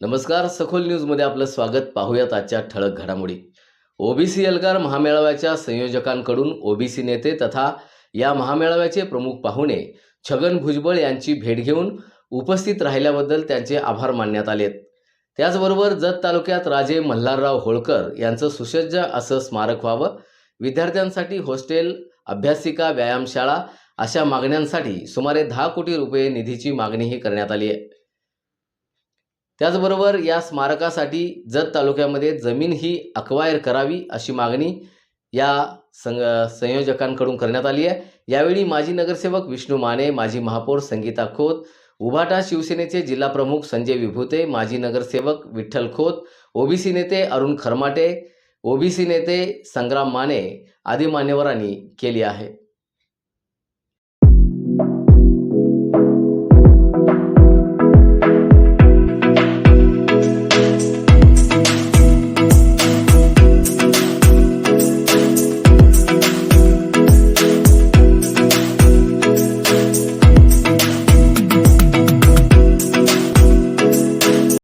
नमस्कार सखोल न्यूजमध्ये आपलं स्वागत. पाहूयात आजच्या ठळक घडामोडी. ओबीसी एल्गार महामेळाव्याच्या संयोजकांकडून ओबीसी नेते तथा या महामेळाव्याचे प्रमुख पाहुणे छगन भुजबळ यांची भेट घेऊन उपस्थित राहिल्याबद्दल त्यांचे आभार मानण्यात आलेत. त्याचबरोबर जत तालुक्यात राजे मल्हारराव होळकर यांचं सुसज्ज असं स्मारक व्हावं. विद्यार्थ्यांसाठी हॉस्टेल अभ्यासिका व्यायामशाळा अशा मागण्यांसाठी सुमारे दहा कोटी रुपये निधीची मागणीही करण्यात आली आहे. त्याचबरोबर या स्मारकासाठी जत तालुक्यामध्ये जमीन ही अक्वायर करावी अशी मागणी या संग संयोजकांकडून करण्यात आली आहे. यावेळी माजी नगरसेवक विष्णू माने माजी महापौर संगीता खोत उभाटा शिवसेनेचे जिल्हाप्रमुख संजय विभूते माजी नगरसेवक विठ्ठल खोत ओबीसी नेते अरुण खरमाटे ओबीसी नेते संग्राम माने आदी मान्यवरांनी केली आहे.